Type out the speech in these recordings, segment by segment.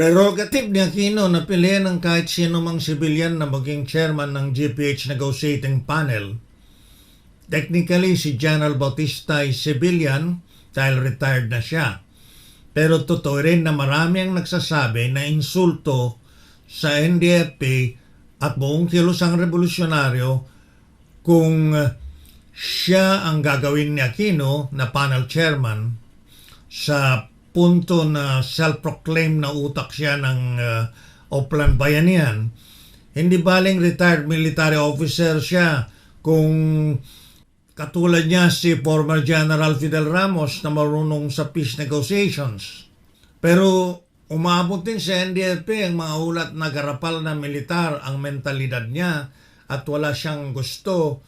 Prerogative ni Aquino na piliin ng kahit sino mang sibilyan na maging chairman ng GPH Negotiating Panel. Technically, si General Bautista ay civilian dahil retired na siya. Pero totoo rin na marami ang nagsasabi na insulto sa NDFP at buong kilusang revolusyonaryo kung siya ang gagawin ni Aquino na panel chairman sa punto na self-proclaim na utak siya ng uh, Oplan Bayanihan. Hindi baling retired military officer siya kung katulad niya si former General Fidel Ramos na marunong sa peace negotiations. Pero umabot din sa NDFP ang mga ulat na garapal na militar ang mentalidad niya at wala siyang gusto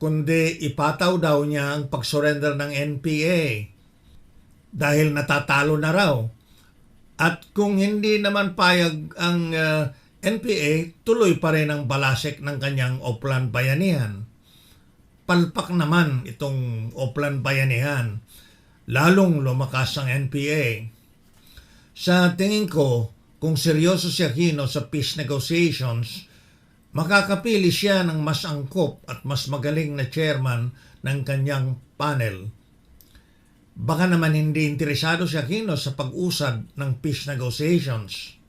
kundi ipataw daw niya ang pag-surrender ng NPA dahil natatalo na raw. At kung hindi naman payag ang uh, NPA, tuloy pa rin ang balasek ng kanyang Oplan Bayanihan. Palpak naman itong Oplan Bayanihan, lalong lumakas ang NPA. Sa tingin ko, kung seryoso si Aquino sa peace negotiations, makakapili siya ng mas angkop at mas magaling na chairman ng kanyang panel. Baka naman hindi interesado si Aquino sa pag-usad ng peace negotiations.